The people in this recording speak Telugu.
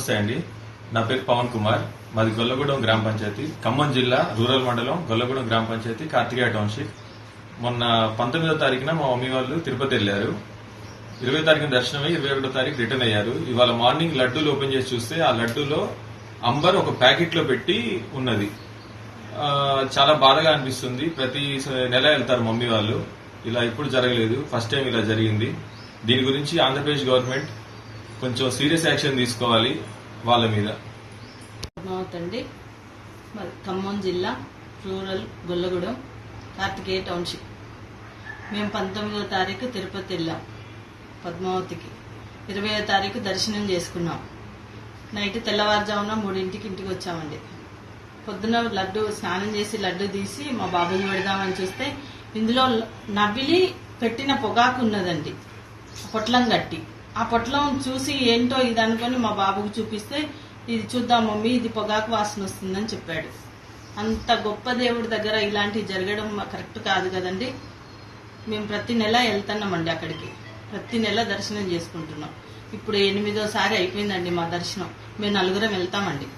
నమస్తే అండి. నా పేరు పవన్ కుమార్. మాది గొల్లగూడెం గ్రామ పంచాయతీ. ఖమ్మం జిల్లా రూరల్ మండలం గొల్లగూడెం గ్రామ పంచాయతీ కార్తికేయ టౌన్షిప్. మొన్న పంతొమ్మిదో తారీఖున మా మమ్మీ వాళ్ళు తిరుపతి వెళ్ళారు. ఇరవై తారీఖున దర్శనం ఇరవై ఒకటో తారీఖు రిటర్న్ అయ్యారు. ఇవాళ మార్నింగ్ లడ్డూలు ఓపెన్ చేసి చూస్తే ఆ లడ్డూలో అంబర్ ఒక ప్యాకెట్లో పెట్టి ఉన్నది. చాలా బాధగా అనిపిస్తుంది. ప్రతి నెల వెళ్తారు మమ్మీ వాళ్ళు. ఇలా ఎప్పుడు జరగలేదు. ఫస్ట్ టైం ఇలా జరిగింది. దీని గురించి ఆంధ్రప్రదేశ్ గవర్నమెంట్ కొంచెం సీరియస్ యాక్షన్ తీసుకోవాలి వాళ్ళ మీద. పద్మావతి అండి. ఖమ్మం జిల్లా రూరల్ గొల్లగూడెం కార్తికేయ టౌన్షిప్. మేము పంతొమ్మిదో తారీఖు తిరుపతి వెళ్ళాం పద్మావతికి. ఇరవయో తారీఖు దర్శనం చేసుకున్నాం. నైట్ తెల్లవారుజామున మూడింటికి ఇంటికి వచ్చామండి. పొద్దున లడ్డు స్నానం చేసి లడ్డు తీసి మా బాబుకి పెడదామని చూస్తే ఇందులో నవ్విలి పెట్టిన పొగాకు ఉన్నదండి పొట్లం కట్టి ఆ పొట్లం చూసి ఏంటో ఇది అనుకొని మా బాబుకు చూపిస్తే ఇది చూద్దాం మమ్మీ ఇది పొగాకు వాసన వస్తుందని చెప్పాడు. అంత గొప్ప దేవుడి దగ్గర ఇలాంటివి జరగడం కరెక్ట్ కాదు కదండి. మేము ప్రతి నెల వెళ్తున్నామండి అక్కడికి. ప్రతి నెల దర్శనం చేసుకుంటున్నాం. ఇప్పుడు ఎనిమిదోసారి అయిపోయిందండి మా దర్శనం. మేము నలుగురం వెళ్తామండి.